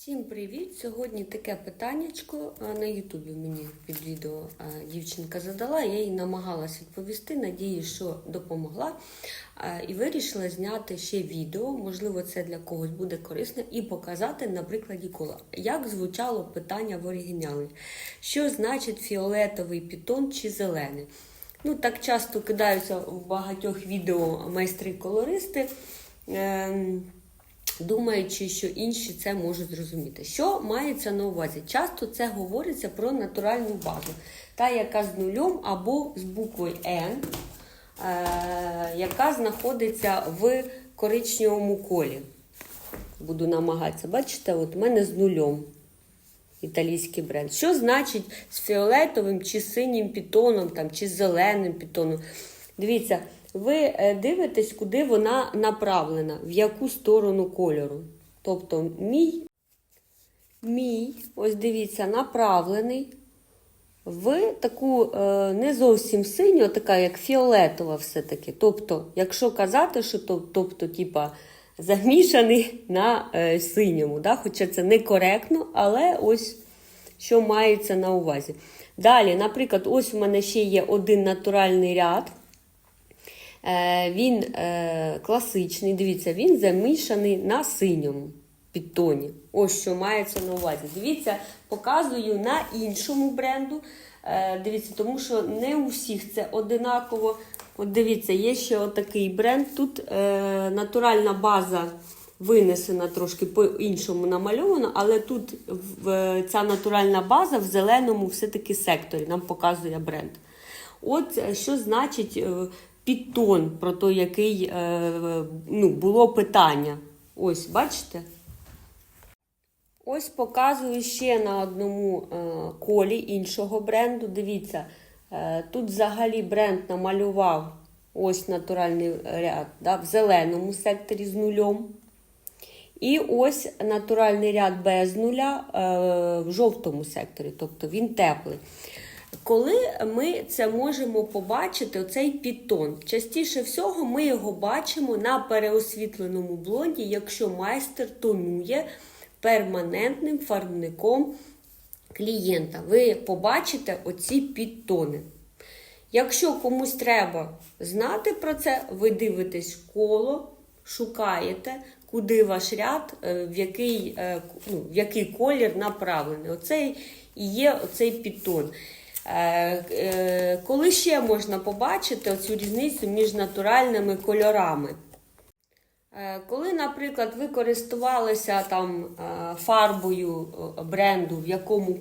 Всім привіт! Сьогодні таке питаннячко на Ютубі мені під відео дівчинка задала. Я їй намагалась відповісти, надіюсь, що допомогла. І вирішила зняти ще відео, можливо, це для когось буде корисно, і показати на прикладі кола, як звучало питання в оригіналі. Що значить фіолетовий пітон чи зелений? Ну, так часто кидаються в багатьох відео майстри-колористи. Думаючи, що інші це можуть зрозуміти. Що мається на увазі? Часто це говориться про натуральну базу, та яка з нульом або з буквою N, е, яка знаходиться в коричневому колі. Буду намагатися. Бачите, от у мене з нульом. Італійський бренд. Що значить з фіолетовим чи синім пітоном, там, чи зеленим пітоном? Дивіться, ви е, дивитесь, куди вона направлена, в яку сторону кольору. Тобто мій, мій, ось дивіться, направлений в таку е, не зовсім синю, така як фіолетова все-таки. Тобто, якщо казати, що то, тобто, типа, замішаний на е, синьому, да? хоча це некоректно, але ось що мається на увазі. Далі, наприклад, ось у мене ще є один натуральний ряд. Е, Він е, класичний, дивіться, він замішаний на синьому підтоні. Ось що мається на увазі. Дивіться, показую на іншому бренду. Е, Дивіться, тому що не у всіх це одинаково. От дивіться, є ще отакий бренд. Тут е, натуральна база винесена трошки по-іншому намальована, але тут в, ця натуральна база в зеленому все-таки секторі нам показує бренд. От що значить підтон, про той, який е, ну, було питання. Ось, бачите? Ось показую ще на одному е, колі іншого бренду. Дивіться, е, тут взагалі бренд намалював ось натуральний ряд да, в зеленому секторі з нульом. І ось натуральний ряд без нуля е, в жовтому секторі, тобто він теплий. Коли ми це можемо побачити, оцей підтон, частіше всього ми його бачимо на переосвітленому блонді, якщо майстер тонує перманентним фарбником клієнта. Ви побачите оці підтони. Якщо комусь треба знати про це, ви дивитесь коло, шукаєте, куди ваш ряд, е, в який, е, ну, в який колір направлений. Оцей і є оцей підтон. Е, коли ще можна побачити цю різницю між натуральними кольорами? Коли, наприклад, ви користувалися там фарбою бренду, в якому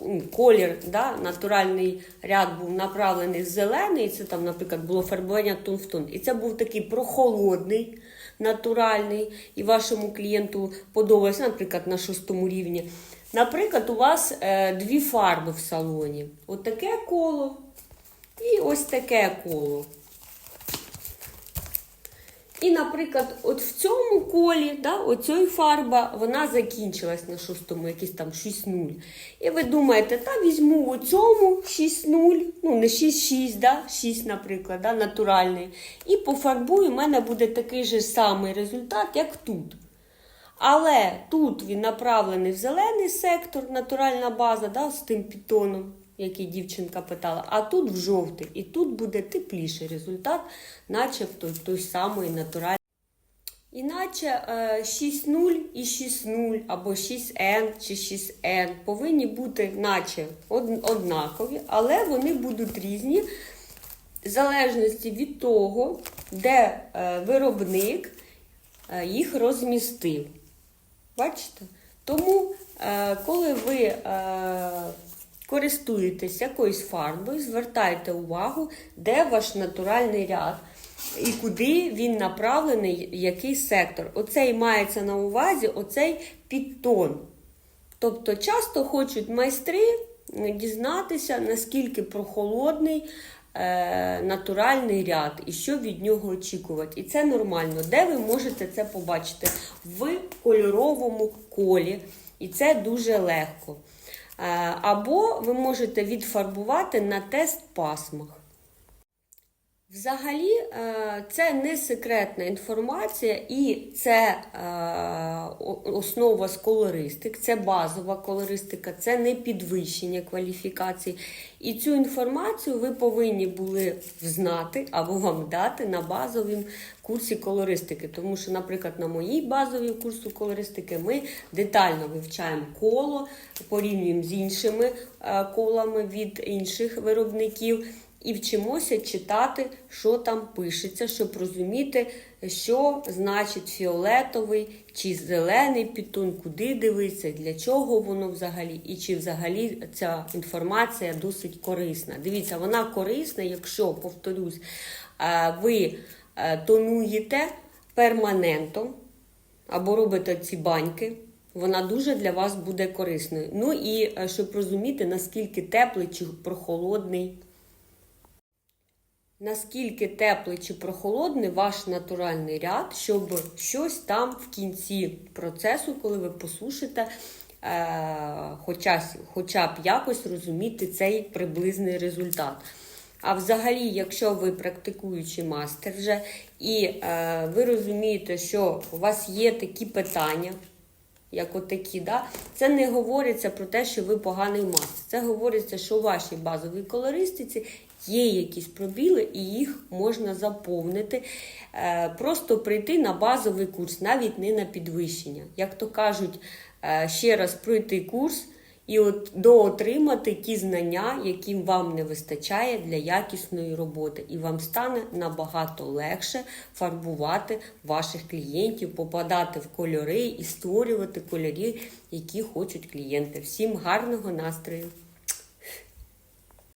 ну, колір, да, натуральний ряд був направлений зелений, це там, наприклад, було фарбування тон в тон, і це був такий прохолодний, натуральний, і вашому клієнту подобається, наприклад, на шостому рівні. Наприклад, у вас е, дві фарби в салоні. Отаке коло і ось таке коло. І, наприклад, от в цьому колі, да, оцій фарба, вона закінчилась на шостому, якийсь там 6-0. І ви думаєте, та візьму у цьому 6-0, ну не 6-6, да, 6, наприклад, да, натуральний. І пофарбую, у мене буде такий же самий результат, як тут. Але тут він направлений в зелений сектор, натуральна база да, з тим підтоном, який дівчинка питала, а тут в жовтий. І тут буде тепліший результат, начебто той самий натуральний. Іначе 6.0 і 6.0 або 6N чи 6N повинні бути наче однакові, але вони будуть різні в залежності від того, де е, виробник е, їх розмістив. Бачите? Тому, е, коли ви е, користуєтесь якоюсь фарбою, звертайте увагу, де ваш натуральний ряд і куди він направлений, який сектор. Оцей мається на увазі оцей підтон. Тобто, часто хочуть майстри дізнатися, наскільки прохолодний. Е, натуральний ряд і що від нього очікувати. І це нормально. Де ви можете це побачити? В кольоровому колі. І це дуже легко. Е, або ви можете відфарбувати на тест пасмах. Взагалі, е, це не секретна інформація, і це е, основа з колористик, це базова колористика, це не підвищення кваліфікації. І цю інформацію ви повинні були знати або вам дати на базовому курсі колористики. Тому що, наприклад, на моїй базовій курсу колористики ми детально вивчаємо коло, порівнюємо з іншими е, колами від інших виробників і вчимося читати, що там пишеться, щоб розуміти, що значить фіолетовий чи зелений підтон, куди дивитися, для чого воно взагалі, і чи взагалі ця інформація досить корисна. Дивіться, вона корисна, якщо, повторюсь, е, ви е, тонуєте перманентом або робите ці баньки. Вона дуже для вас буде корисною. Ну і е, щоб розуміти, наскільки теплий чи прохолодний наскільки теплий чи прохолодний ваш натуральний ряд, щоб щось там в кінці процесу, коли ви посушите, е, хоча, хоча б якось розуміти цей приблизний результат. А взагалі, якщо ви практикуючий мастер вже і е, ви розумієте, що у вас є такі питання, як отакі, да? це не говориться про те, що ви поганий мастер. Це говориться, що у вашій базовій колористиці є якісь пробіли, і їх можна заповнити. Е, просто прийти на базовий курс, навіть не на підвищення. Як то кажуть, е, ще раз пройти курс. І от доотримати ті знання, яким вам не вистачає для якісної роботи, і вам стане набагато легше фарбувати ваших клієнтів, попадати в кольори і створювати кольори, які хочуть клієнти. Всім гарного настрою!